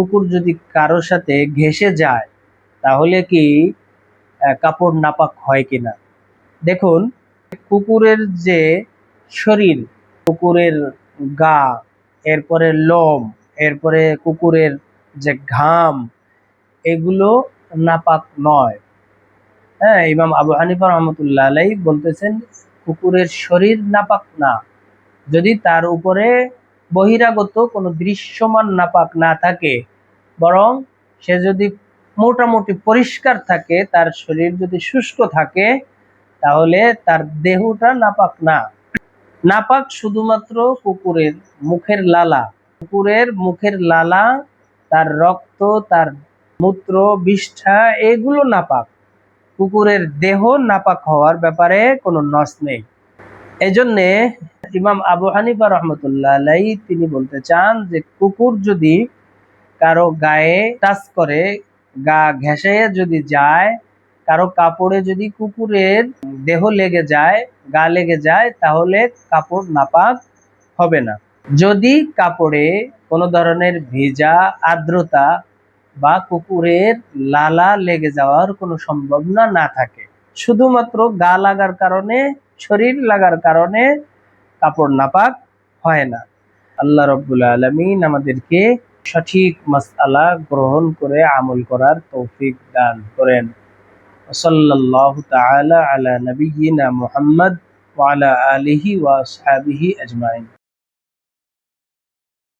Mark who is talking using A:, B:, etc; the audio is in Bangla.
A: কুকুর যদি কারোর সাথে ঘেসে যায়, তাহলে কি কাপড় নাপাক হয় কিনা? দেখুন, কুকুরের যে শরীর, কুকুরের গা, এরপরে লোম, এরপরে কুকুরের যে ঘাম, এগুলো নাপাক নয়। হ্যাঁ ইমাম আবু হানিফা রহমতুল্লাহ আলাই বলতেছেন, কুকুরের শরীর নাপাক না। যদি তার উপরে বহিরাগত কোনো দৃশ্যমান নাপাক না থাকে বরং সে যদি মোটামুটি পরিষ্কার থাকে, তার শরীর যদি শুষ্ক থাকে, তাহলে তার দেহটা নাপাক না। নাপাক শুধুমাত্র কুকুরের মুখের লালা। কুকুরের মুখের লালা, তার রক্ত, তার মূত্র, বিষ্ঠা, এগুলো নাপাক। কুকুরের দেহ নাপাক হওয়ার ব্যাপারে কোনো নস নেই। এজন্যে ইমাম আবু হানিফা রহমতুল্লাহ তিনি বলতে চান যে, কুকুর যদি কারও গায়ে টাচ করে, গা ঘেঁষে যদি যায়, কারও কাপড়ে যদি কুকুরের দেহ লেগে যায়, গা লেগে যায়, তাহলে কাপড় নাপাক হবে না। যদি কাপড়ে কোনো ধরনের ভেজা আর্দ্রতা বা কুকুরের লালা লেগে যাওয়ার কোনো সম্ভাবনা না থাকে, শুধুমাত্র গা লাগার কারণে, শরীর লাগার কারণে কাপড় নাপাক হয় না। আল্লাহ রব্বুল আলমিন আমাদেরকে সঠিক মাসআলা গ্রহণ করে আমল করার তৌফিক দান করেন। সাল্লাল্লাহু তাআলা আলা নবীনা মুহাম্মদ ওয়ালা আলিহি ওয়া আসহাবিহি আজমাইন।